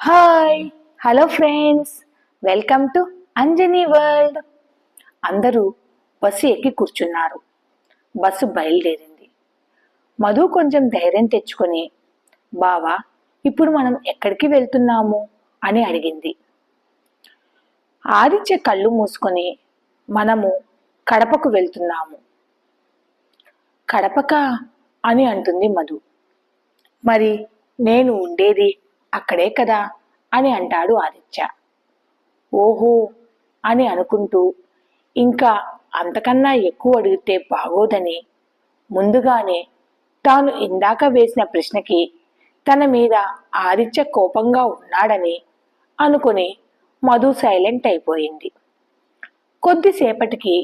Hi hello friends welcome to Anjani world అందరూ bus ఎక్కి కూర్చున్నారు. బస్సు బయలుదేరింది. మధు కొంచెం ధైర్యం తెచ్చుకొని బావా ఇప్పుడు మనం ఎక్కడికి వెళ్తున్నాము? అని అడిగింది. ఆదిత్య కళ్ళు మూసుకొని మనము కడపకు వెళ్తున్నాము. కడపక? అని అంటుంది మధు. మరి నేను ఉండేది అక్కడే కదా అని అంటాడు ఆదిత్య. ఓహో అని అనుకుంటూ ఇంకా అంతకన్నా ఎక్కువ అడిగితే బాగోదని. ముందుగానే తాను ఇందాక వేసిన ప్రశ్నకి తన మీద ఆదిత్య కోపంగా ఉన్నాడని అనుకుని మధు సైలెంట్ అయిపోయింది. కొద్దిసేపటికి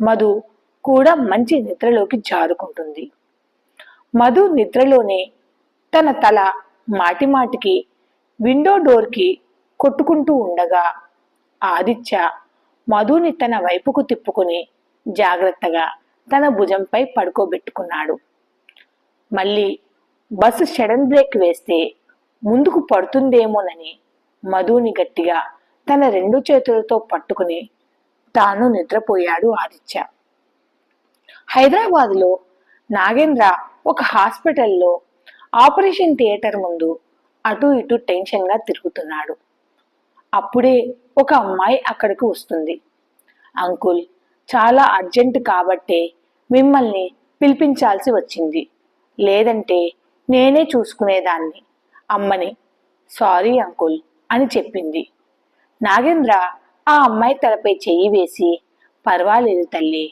మధు కూడా మంచి నిద్రలోకి జారుకుంటుంది. మధు నిద్రలోనే తన తల మాటిమాటికి విండో డోర్కి కొట్టుకుంటూ ఉండగా ఆదిత్య మధుని తన వైపుకు తిప్పుకుని జాగ్రత్తగా తన భుజంపై పడుకోబెట్టుకున్నాడు. మళ్ళీ బస్సు సడన్ బ్రేక్ వేస్తే ముందుకు పడుతుందేమోనని మధుని గట్టిగా తన రెండు చేతులతో పట్టుకుని తాను నిద్రపోయాడు ఆదిత్య. హైదరాబాద్లో నాగేంద్ర ఒక హాస్పిటల్లో ఆపరేషన్ థియేటర్ ముందు అటు ఇటు టెన్షన్గా తిరుగుతున్నాడు. అప్పుడే ఒక అమ్మాయి అక్కడికి వస్తుంది. అంకుల్ చాలా అర్జెంట్ కాబట్టే మిమ్మల్ని పిలిపించాల్సి వచ్చింది. లేదంటే నేనే చూసుకునేదాన్ని. అమ్మని సారీ అంకుల్ అని చెప్పింది. నాగేంద్ర ఆ అమ్మాయి తలపై చెయ్యి వేసి పర్వాలేదు తల్లి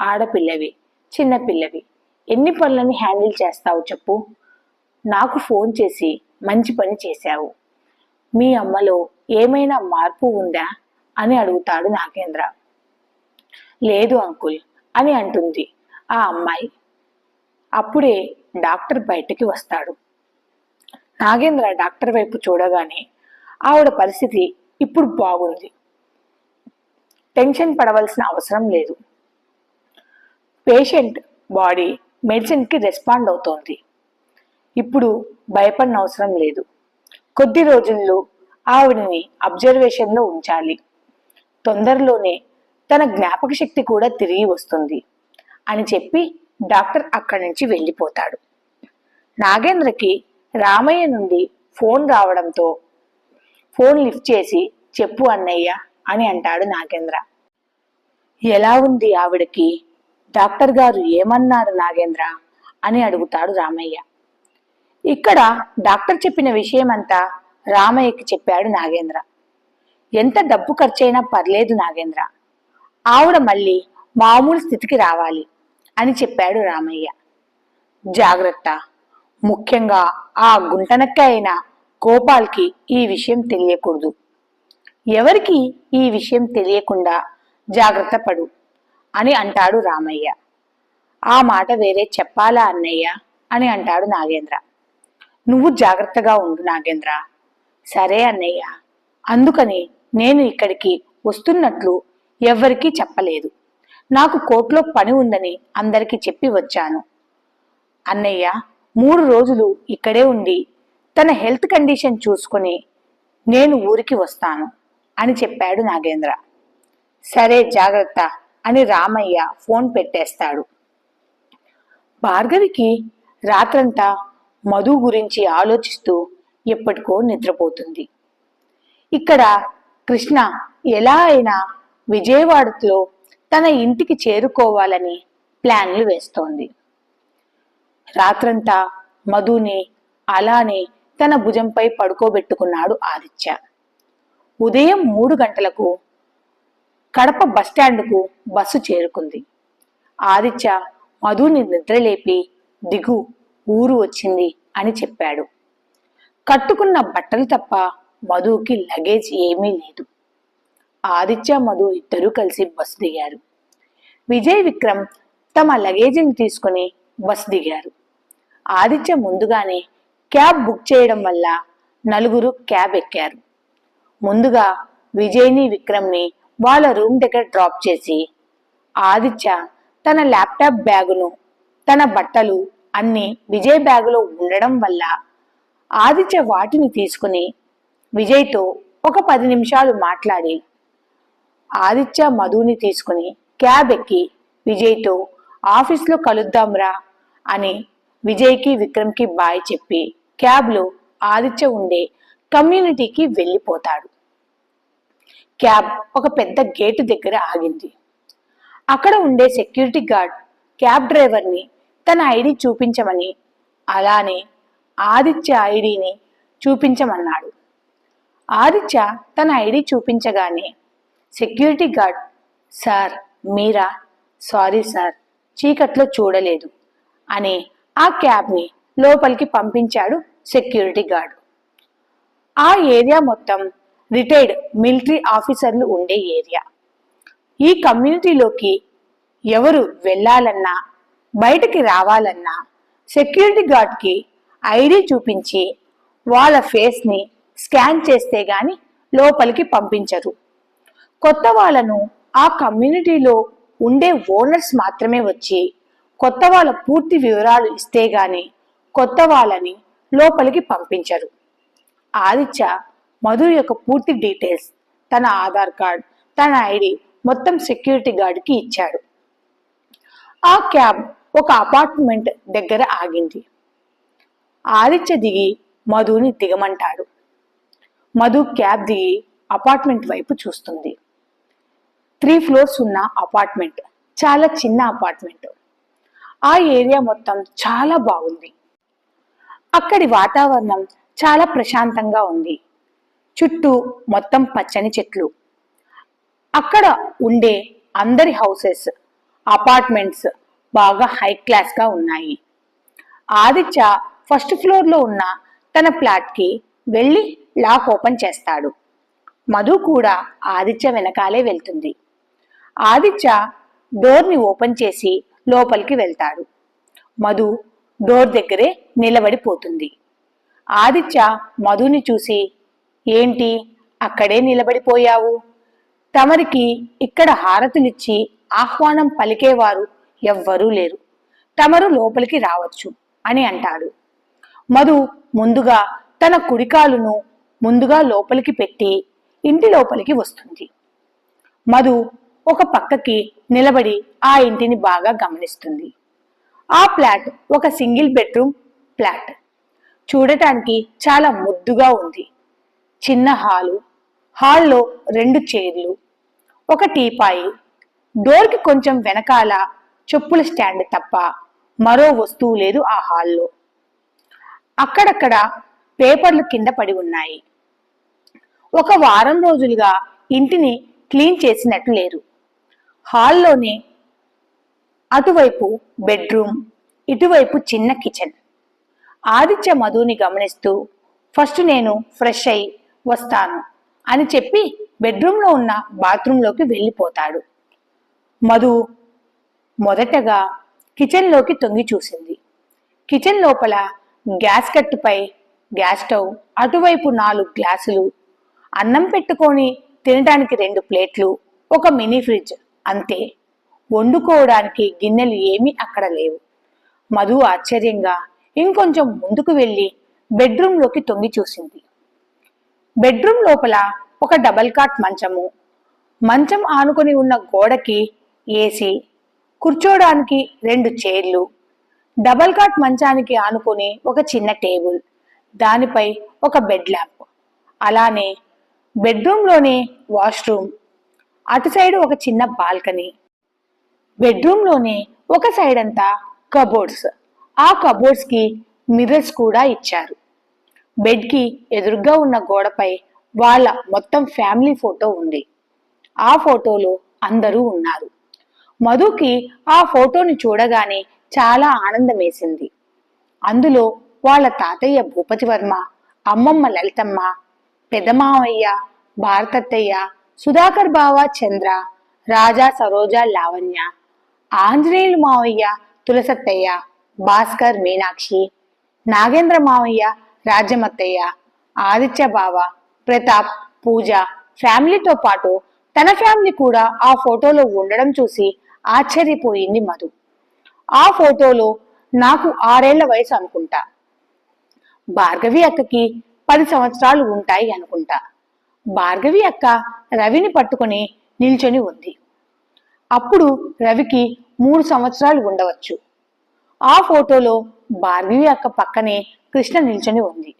ఆడపిల్లవి చిన్నపిల్లవి ఎన్ని పనులని హ్యాండిల్ చేస్తావు చెప్పు. నాకు ఫోన్ చేసి మంచి పని చేశావు. మీ అమ్మలో ఏమైనా మార్పు ఉందా? అని అడుగుతాడు నాగేంద్ర. లేదు అంకుల్ అని అంటుంది ఆ అమ్మాయి. అప్పుడే డాక్టర్ బయటకి వస్తాడు. నాగేంద్ర డాక్టర్ వైపు చూడగానే ఆవిడ పరిస్థితి ఇప్పుడు బాగుంది. టెన్షన్ పడవలసిన అవసరం లేదు. పేషెంట్ బాడీ మెడిసిన్కి రెస్పాండ్ అవుతోంది. ఇప్పుడు భయపడిన అవసరం లేదు. కొద్ది రోజుల్లో ఆవిడని అబ్జర్వేషన్లో ఉంచాలి. తొందరలోనే తన జ్ఞాపక శక్తి కూడా తిరిగి వస్తుంది అని చెప్పి డాక్టర్ అక్కడి నుంచి వెళ్ళిపోతాడు. నాగేంద్రకి రామయ్య నుండి ఫోన్ రావడంతో ఫోన్ లిఫ్ట్ చేసి చెప్పు అన్నయ్య అని అంటాడు నాగేంద్ర. ఎలా ఉంది ఆవిడకి? డాక్టర్ గారు ఏమన్నారు నాగేంద్ర? అని అడుగుతాడు రామయ్య. ఇక్కడ డాక్టర్ చెప్పిన విషయమంతా రామయ్యకి చెప్పాడు నాగేంద్ర. ఎంత డబ్బు ఖర్చైనా పర్లేదు నాగేంద్ర. ఆవిడ మళ్ళీ మామూలు స్థితికి రావాలి అని చెప్పాడు రామయ్య. జాగ్రత్త. ముఖ్యంగా ఆ గుంటనక్క అయిన గోపాల్కి ఈ విషయం తెలియకూడదు. ఎవరికి ఈ విషయం తెలియకుండా జాగ్రత్త పడు అని అంటాడు రామయ్య. ఆ మాట వేరే చెప్పాలా అన్నయ్య అని అంటాడు నాగేంద్ర. నువ్వు జాగ్రత్తగా ఉండు నాగేంద్ర. సరే అన్నయ్య. అందుకని నేను ఇక్కడికి వస్తున్నట్లు ఎవ్వరికీ చెప్పలేదు. నాకు కోర్టులో పని ఉందని అందరికీ చెప్పి వచ్చాను. అన్నయ్య మూడు రోజులు ఇక్కడే ఉండి తన హెల్త్ కండిషన్ చూసుకుని నేను ఊరికి వస్తాను అని చెప్పాడు నాగేంద్ర. సరే జాగ్రత్త అని రామయ్య ఫోన్ పెట్టేస్తాడు. భార్గవికి రాత్రంతా మధు గురించి ఆలోచిస్తూ ఎప్పటికో నిద్రపోతుంది. ఇక్కడ కృష్ణ ఎలా అయినా విజయవాడలో తన ఇంటికి చేరుకోవాలని ప్లాన్లు వేస్తోంది. రాత్రంతా మధుని అలానే తన భుజంపై పడుకోబెట్టుకున్నాడు ఆదిత్య. ఉదయం మూడు గంటలకు కడప బస్టాండ్కు బస్సు చేరుకుంది. ఆదిత్య మధుని నిద్రలేపి దిగు ఊరు వచ్చింది అని చెప్పాడు. కట్టుకున్న బట్టలు తప్ప మధుకి లగేజ్ ఏమీ లేదు. ఆదిత్య మధు ఇద్దరూ కలిసి బస్సు దిగారు. విజయ్ విక్రమ్ తమ లగేజీని తీసుకుని బస్సు దిగారు. ఆదిత్య ముందుగానే క్యాబ్ బుక్ చేయడం వల్ల నలుగురు క్యాబ్ ఎక్కారు. ముందుగా విజయ్ని విక్రమ్ని వాళ్ళ రూమ్ దగ్గర డ్రాప్ చేసి ఆదిత్య తన ల్యాప్టాప్ బ్యాగును తన బట్టలు అన్ని విజయ్ బ్యాగులో ఉండడం వల్ల ఆదిత్య వాటిని తీసుకుని విజయ్తో ఒక పది నిమిషాలు మాట్లాడి ఆదిత్య మధుని తీసుకుని క్యాబ్ ఎక్కి విజయ్తో ఆఫీస్లో కలుద్దాంరా అని విజయ్కి విక్రమ్కి బాయ్ చెప్పి క్యాబ్లో ఆదిత్య ఉండే కమ్యూనిటీకి వెళ్ళిపోతాడు. క్యాబ్ ఒక పెద్ద గేటు దగ్గర ఆగింది. అక్కడ ఉండే సెక్యూరిటీ గార్డ్ క్యాబ్ డ్రైవర్ని తన ఐడి చూపించమని అలానే ఆదిత్య ఐడిని చూపించమన్నాడు. ఆదిత్య తన ఐడి చూపించగానే సెక్యూరిటీ గార్డ్ సార్ మీరా? సారీ సార్ చీకట్లో చూడలేదు అని ఆ క్యాబ్ని లోపలికి పంపించాడు సెక్యూరిటీ గార్డ్. ఆ ఏరియా మొత్తం రిటైర్డ్ మిలిటరీ ఆఫీసర్లు ఉండే ఏరియా. ఈ కమ్యూనిటీలోకి ఎవరు వెళ్ళాలన్నా బయటికి రావాలన్నా సెక్యూరిటీ గార్డ్కి ఐడి చూపించి వాళ్ళ ఫేస్ని స్కాన్ చేస్తే గాని లోపలికి పంపించరు. కొత్త వాళ్ళను ఆ కమ్యూనిటీలో ఉండే ఓనర్స్ మాత్రమే వచ్చి కొత్త వాళ్ళ పూర్తి వివరాలు ఇస్తే గాని కొత్త వాళ్ళని లోపలికి పంపించరు. ఆదిత్య మధు యొక్క పూర్తి డీటెయిల్స్ తన ఆధార్ కార్డ్ తన ఐడి మొత్తం సెక్యూరిటీ గార్డ్కి ఇచ్చాడు. ఆ క్యాబ్ ఒక అపార్ట్మెంట్ దగ్గర ఆగింది. ఆదిత్య దిగి మధుని దిగమంటాడు. మధు క్యాబ్ దిగి అపార్ట్మెంట్ వైపు చూస్తుంది. త్రీ ఫ్లోర్స్ ఉన్న అపార్ట్మెంట్ చాలా చిన్న అపార్ట్మెంట్ ఆ ఏరియా మొత్తం చాలా బాగుంది. అక్కడి వాతావరణం చాలా ప్రశాంతంగా ఉంది. చుట్టూ మొత్తం పచ్చని చెట్లు. అక్కడ ఉండే అందరి హౌసెస్ అపార్ట్మెంట్స్ బాగా హై క్లాస్గా ఉన్నాయి. ఆదిత్య ఫస్ట్ ఫ్లోర్లో ఉన్న తన ఫ్లాట్కి వెళ్ళి లాక్ ఓపెన్ చేస్తాడు. మధు కూడా ఆదిత్య వెనకాలే వెళ్తుంది. ఆదిత్య డోర్ని ఓపెన్ చేసి లోపలికి వెళ్తాడు. మధు డోర్ దగ్గరే నిలబడిపోతుంది. ఆదిత్య మధుని చూసి ఏంటి? అక్కడే నిలబడిపోయావు? తమరికి ఇక్కడ హారతులిచ్చి ఆహ్వానం పలికేవారు ఎవ్వరూ లేరు. తమరు లోపలికి రావచ్చు అని అంటాడు. మధు ముందుగా తన కుడికాలును ముందుగా లోపలికి పెట్టి ఇంటి లోపలికి వస్తుంది. మధు ఒక పక్కకి నిలబడి ఆ ఇంటిని బాగా గమనిస్తుంది. ఆ ఫ్లాట్ ఒక సింగిల్ బెడ్రూమ్ ఫ్లాట్. చూడటానికి చాలా ముద్దుగా ఉంది. చిన్న హాలు హాల్లో రెండు చైర్లు ఒక టీపాయి డోర్కి కొంచెం వెనకాల చెప్పుల స్టాండ్ తప్ప మరో వస్తువు లేదు ఆ హాల్లో. అక్కడక్కడ పేపర్లు కింద పడి ఉన్నాయి. ఒక వారం రోజులుగా ఇంటిని క్లీన్ చేసినట్టు లేరు. హాల్లోనే అటువైపు బెడ్రూమ్ ఇటువైపు చిన్న కిచెన్. ఆదిత్య మధుని గమనిస్తూ ఫస్ట్ నేను ఫ్రెష్ అయి వస్తాను అని చెప్పి బెడ్రూమ్లో ఉన్న బాత్రూంలోకి వెళ్ళిపోతాడు. మధు మొదటగా కిచెన్లోకి తొంగి చూసింది. కిచెన్ లోపల గ్యాస్ కట్టుపై గ్యాస్ స్టవ్ అటువైపు నాలుగు గ్లాసులు అన్నం పెట్టుకొని తినడానికి రెండు ప్లేట్లు ఒక మినీ ఫ్రిడ్జ్ అంతే. వండుకోవడానికి గిన్నెలు ఏమీ అక్కడ లేవు. మధు ఆశ్చర్యంగా ఇంకొంచెం ముందుకు వెళ్ళి బెడ్రూమ్లోకి తొంగి చూసింది. బెడ్రూమ్ లోపల ఒక డబల్ కాట్ మంచము. మంచం ఆనుకొని ఉన్న గోడకి ఏసీ కూర్చోడానికి రెండు చైర్లు డబల్ కాట్ మంచానికి ఆనుకుని ఒక చిన్న టేబుల్ దానిపై ఒక బెడ్ ల్యాంప్ అలానే బెడ్రూమ్లోనే వాష్రూమ్ అటు సైడ్ ఒక చిన్న బాల్కనీ బెడ్రూమ్లోనే ఒక సైడ్ అంతా కబోర్డ్స్. ఆ కబోర్డ్స్కి మిర్రర్స్ కూడా ఇచ్చారు. బెడ్కి ఎదురుగా ఉన్న గోడపై వాళ్ళ మొత్తం ఫ్యామిలీ ఫోటో ఉంది. ఆ ఫోటోలో అందరూ ఉన్నారు. మధుకి ఆ ఫోటోని చూడగానే చాలా ఆనందం వేసింది అందులో వాళ్ళ తాతయ్య భూపతి వర్మ అమ్మమ్మ లలితమ్మ పెదమావయ్య భారతత్తయ్య సుధాకర్ బావ చంద్ర రాజా సరోజ లావణ్య ఆంజనేయులు మావయ్య తులసత్తయ్య భాస్కర్ మీనాక్షి నాగేంద్ర మావయ్య రాజ్యమత్తయ్య ఆదిత్య బావ ప్రతాప్ పూజ ఫ్యామిలీతో పాటు తన ఫ్యామిలీ కూడా ఆ ఫోటోలో ఉండడం చూసి ఆశ్చర్యపోయింది మధు. ఆ ఫోటోలో నాకు ఆరేళ్ళ వయసు అనుకుంటా. భార్గవి అక్కకి పది సంవత్సరాలు ఉంటాయి అనుకుంటా. భార్గవి అక్క రవిని పట్టుకొని నిల్చొని ఉంది. అప్పుడు రవికి మూడు సంవత్సరాలు ఉండవచ్చు. ఆ ఫోటోలో భార్గవి అక్క పక్కనే కృష్ణ నిల్చొని ఉంది.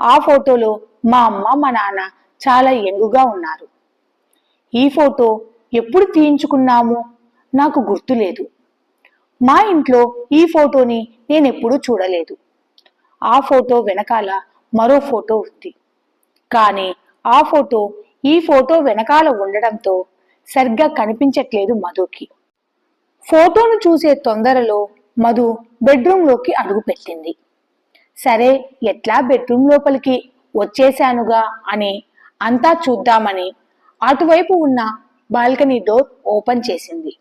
ఆ ఫోటోలో మా అమ్మ మా నాన్న చాలా యంగుగా ఉన్నారు. ఈ ఫోటో ఎప్పుడు తీయించుకున్నాము? నాకు గుర్తులేదు. మా ఇంట్లో ఈ ఫోటోని నేను ఎప్పుడూ చూడలేదు. ఆ ఫోటో వెనకాల మరో ఫోటో ఉంది. కానీ ఆ ఫోటో ఈ ఫోటో వెనకాల ఉండడంతో సరిగ్గా కనిపించట్లేదు మధుకి. ఫోటోను చూసే తొందరలో మధు బెడ్రూమ్లోకి అడుగుపెట్టింది సరే ఎట్లా బెడ్రూమ్ లోపలికి వచ్చేశానుగా అని అంతా చూద్దామని అటువైపు ఉన్న బాల్కనీ డోర్ ఓపెన్ చేసింది.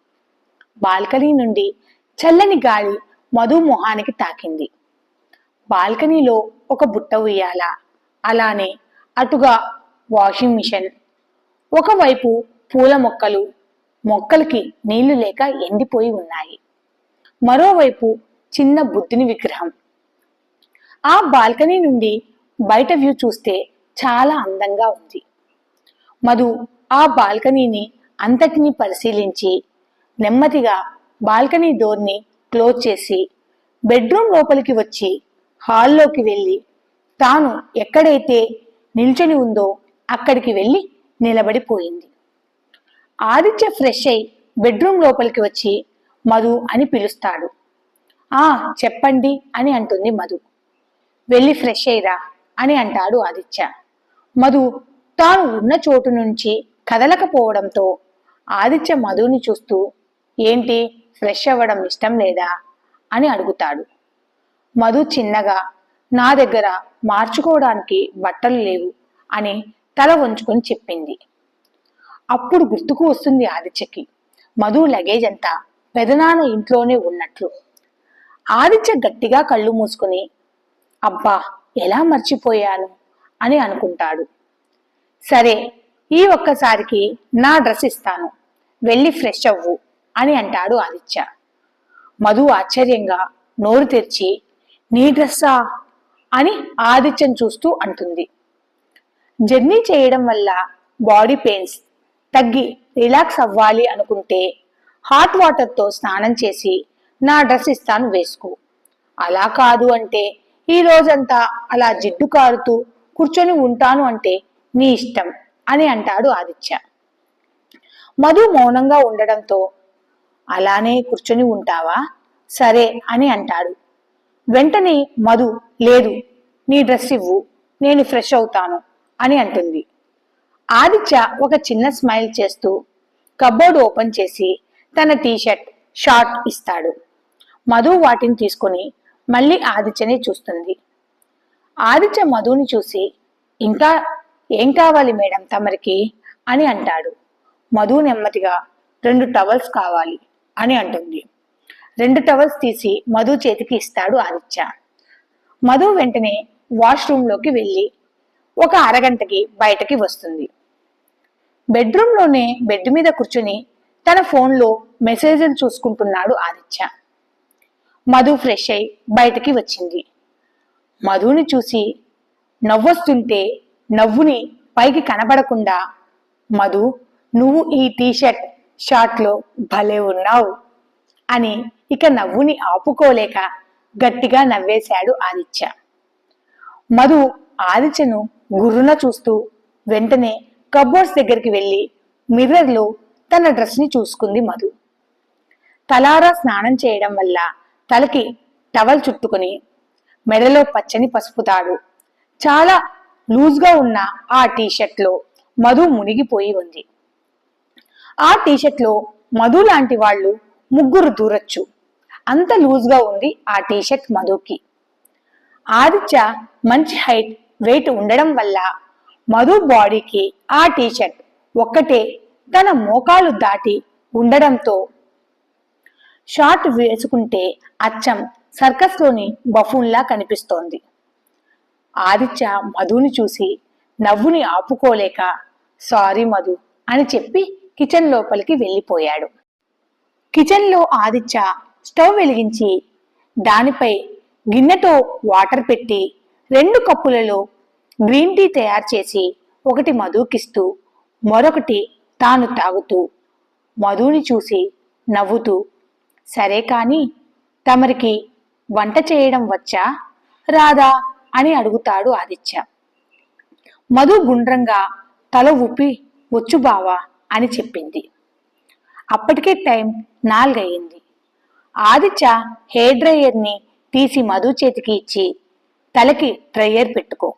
బాల్కనీ నుండి చల్లని గాలి మధు మొహానికి తాకింది. బాల్కనీలో ఒక బుట్ట ఉయ్యాల అలానే అటుగా వాషింగ్ మిషన్ ఒకవైపు పూల మొక్కలు మొక్కలకి నీళ్ళు లేక ఎండిపోయి ఉన్నాయి. మరోవైపు చిన్న బుద్ధుని విగ్రహం. ఆ బాల్కనీ నుండి బయట వ్యూ చూస్తే చాలా అందంగా ఉంది. మధు ఆ బాల్కనీని అంతటిని పరిశీలించి నెమ్మదిగా బాల్కనీ డోర్ని క్లోజ్ చేసి బెడ్రూమ్ లోపలికి వచ్చి హాల్లోకి వెళ్ళి తాను ఎక్కడైతే నిల్చొని ఉందో అక్కడికి వెళ్ళి నిలబడిపోయింది. ఆదిత్య ఫ్రెష్ అయి బెడ్రూమ్ లోపలికి వచ్చి మధు అని పిలుస్తాడు. ఆ చెప్పండి అని అంటుంది మధు. వెళ్ళి ఫ్రెష్ అయ్యిరా అని అంటాడు ఆదిత్య. మధు తాను ఉన్న చోటు నుంచి కదలకపోవడంతో ఆదిత్య మధుని చూస్తూ ఏంటి? ఫ్రెష్ అవ్వడం ఇష్టం లేదా? అని అడుగుతాడు. మధు చిన్నగా నా దగ్గర మార్చుకోవడానికి బట్టలు లేవు అని తల వంచుకొని చెప్పింది. అప్పుడు గుర్తుకు వస్తుంది ఆదిత్యకి. మధు లగేజ్ అంతా పెదనాన్న ఇంట్లోనే ఉన్నట్లు. ఆదిత్య గట్టిగా కళ్ళు మూసుకుని అబ్బా ఎలా మర్చిపోయాను? అని అనుకుంటాడు. సరే ఈ ఒక్కసారికి నా డ్రెస్ ఇస్తాను. వెళ్ళి ఫ్రెష్ అవ్వు. అని అంటాడు ఆదిత్య. మధు ఆశ్చర్యంగా నోరు తెరిచి నీ డ్రెస్సా? అని ఆదిత్యం చూస్తూ అంటుంది. జర్నీ చేయడం వల్ల బాడీ పెయిన్స్ తగ్గి రిలాక్స్ అవ్వాలి అనుకుంటే హాట్ వాటర్తో స్నానం చేసి నా డ్రెస్ ఇస్తాను వేసుకో. అలా కాదు అంటే ఈ రోజంతా అలా జిడ్డు కారుతూ కూర్చొని ఉంటాను అంటే నీ ఇష్టం అని అంటాడు ఆదిత్య. మధు మౌనంగా ఉండడంతో అలానే కూర్చొని ఉంటావా? సరే అని అంటాడు. వెంటనే మధు లేదు నీ డ్రెస్ ఇవ్వు నేను ఫ్రెష్ అవుతాను అని అంటుంది. ఆదిత్య ఒక చిన్న స్మైల్ చేస్తూ కబోర్డ్ ఓపెన్ చేసి తన టీషర్ట్ షార్ట్ ఇస్తాడు. మధు వాటిని తీసుకొని మళ్ళీ ఆదిత్యని చూస్తుంది. ఆదిత్య మధుని చూసి ఇంకా ఏం కావాలి మేడం తమరికి? అని అంటాడు. మధు నెమ్మదిగా రెండు టవల్స్ కావాలి. అని అంటుంది. రెండు టవల్స్ తీసి మధు చేతికి ఇస్తాడు ఆదిత్య. మధు వెంటనే వాష్రూమ్లోకి వెళ్ళి ఒక అరగంటకి బయటకి వస్తుంది. బెడ్రూమ్లోనే బెడ్ మీద కూర్చుని తన ఫోన్లో మెసేజ్లు చూసుకుంటున్నాడు ఆదిత్య. మధు ఫ్రెష్ అయి బయటకి వచ్చింది. మధుని చూసి నవ్వొస్తుంటే నవ్వుని పైకి కనబడకుండా మధు నువ్వు ఈ టీషర్ట్ షాట్లో భలే ఉన్నావు అని ఇక నవ్వుని ఆపుకోలేక గట్టిగా నవ్వేశాడు ఆదిత్య. మధు ఆదిత్యను గుర్రున చూస్తూ వెంటనే కబోర్డ్స్ దగ్గరికి వెళ్ళి మిర్రర్లో తన డ్రెస్ని చూసుకుంది మధు. తలారా స్నానం చేయడం వల్ల తలకి టవల్ చుట్టుకుని మెడలో పచ్చని పసుపు తాడు చాలా లూజ్గా ఉన్న ఆ టీషర్ట్లో మధు మునిగిపోయి ఉంది. ఆ టీషర్ట్లో మధు లాంటి వాళ్ళు ముగ్గురు దూరచ్చు. అంత లూజ్గా ఉంది ఆ టీషర్ట్ మధుకి. ఆదిత్య మంచి హైట్ వెయిట్ ఉండడం వల్ల మధు బాడీకి ఆ టీషర్ట్ ఒక్కటే తన మోకాలు దాటి ఉండడంతో షార్ట్ వేసుకుంటే అచ్చం సర్కస్లోని బఫూన్లా కనిపిస్తోంది. ఆదిత్య మధుని చూసి నవ్వుని ఆపుకోలేక సారీ మధు అని చెప్పి కిచెన్ లోపలికి వెళ్ళిపోయాడు. కిచెన్లో ఆదిత్య స్టవ్ వెలిగించి దానిపై గిన్నెతో వాటర్ పెట్టి రెండు కప్పులలో గ్రీన్ టీ తయారు చేసి ఒకటి మధుకిస్తూ మరొకటి తాను తాగుతూ మధుని చూసి నవ్వుతూ సరే కాని తమరికి వంట చేయడం వచ్చా? రాదా? అని అడుగుతాడు ఆదిత్య. మధు గుండ్రంగా తల ఊపి వచ్చు బావా అని చెప్పింది. అప్పటికే టైం నాలుగయింది ఆదిత్య హెయిర్ డ్రయర్ని తీసి మధు చేతికి ఇచ్చి తలకి డ్రయర్ పెట్టుకో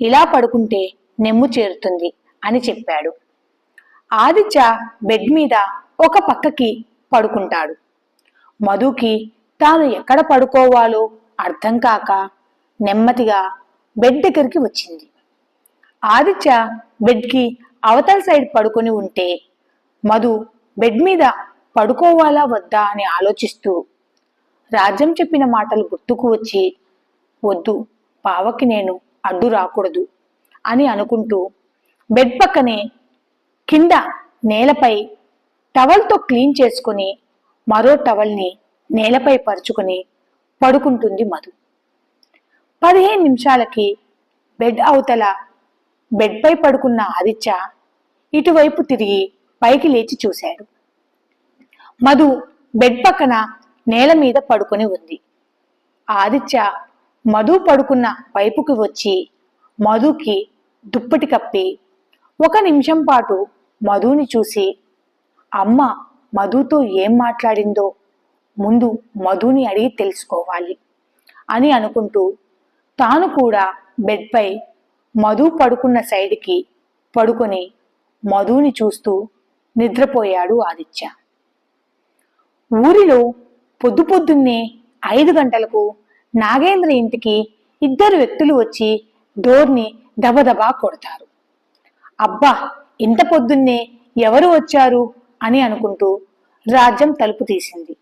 ఇలా పడుకుంటే నెమ్ము చేరుతుంది అని చెప్పాడు. ఆదిత్య బెడ్ మీద ఒక పక్కకి పడుకుంటాడు. మధుకి తాను ఎక్కడ పడుకోవాలో అర్థం కాక నెమ్మదిగా బెడ్ దగ్గరికి వచ్చింది. ఆదిత్య బెడ్కి అవతల సైడ్ పడుకొని ఉంటే మధు బెడ్ మీద పడుకోవాలా వద్దా అని ఆలోచిస్తూ రాజ్యం చెప్పిన మాటలు గుర్తుకు వచ్చి వద్దు పావకి నేను అడ్డు రాకూడదు అని అనుకుంటూ బెడ్ పక్కనే కింద నేలపై టవల్తో క్లీన్ చేసుకుని మరో టవల్ని నేలపై పరుచుకుని పడుకుంటుంది మధు. పదిహేను నిమిషాలకి బెడ్ అవతల బెడ్పై పడుకున్న ఆదిత్య ఇటువైపు తిరిగి పైకి లేచి చూశాడు. మధు బెడ్ పక్కన నేల మీద పడుకొని ఉంది. ఆదిత్య మధు పడుకున్న వైపుకి వచ్చి మధుకి దుప్పటి కప్పి ఒక నిమిషం పాటు మధుని చూసి అమ్మ మధుతో ఏం మాట్లాడిందో ముందు మధుని అడిగి తెలుసుకోవాలి అని అనుకుంటూ తాను కూడా బెడ్పై మధు పడుకున్న సైడ్కి పడుకొని మధుని చూస్తూ నిద్రపోయాడు ఆదిత్య. ఊరిలో పొద్దు పొద్దున్నే ఐదు గంటలకు నాగేంద్ర ఇంటికి ఇద్దరు వ్యక్తులు వచ్చి డోర్ని దబదబా కొడతారు. అబ్బా ఇంత పొద్దున్నే ఎవరు వచ్చారు అని అనుకుంటూ రాజ్యం తలుపు తీసింది.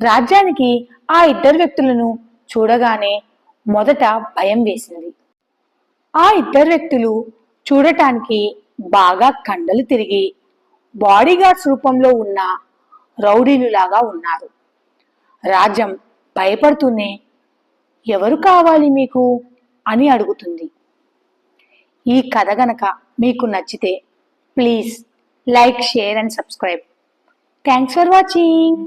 రాజ్యానికి ఆ ఇద్దరు వ్యక్తులను చూడగానే మొదట భయం వేసింది. ఆ ఇద్దరు వ్యక్తులు చూడటానికి బాగా కండలు తిరిగి బాడీగార్డ్స్ రూపంలో ఉన్న రౌడీలులాగా ఉన్నారు. రాజ్యం భయపడుతూనే ఎవరు కావాలి మీకు? అని అడుగుతుంది. ఈ కథ గనక మీకు నచ్చితే please like share and subscribe. Thanks for watching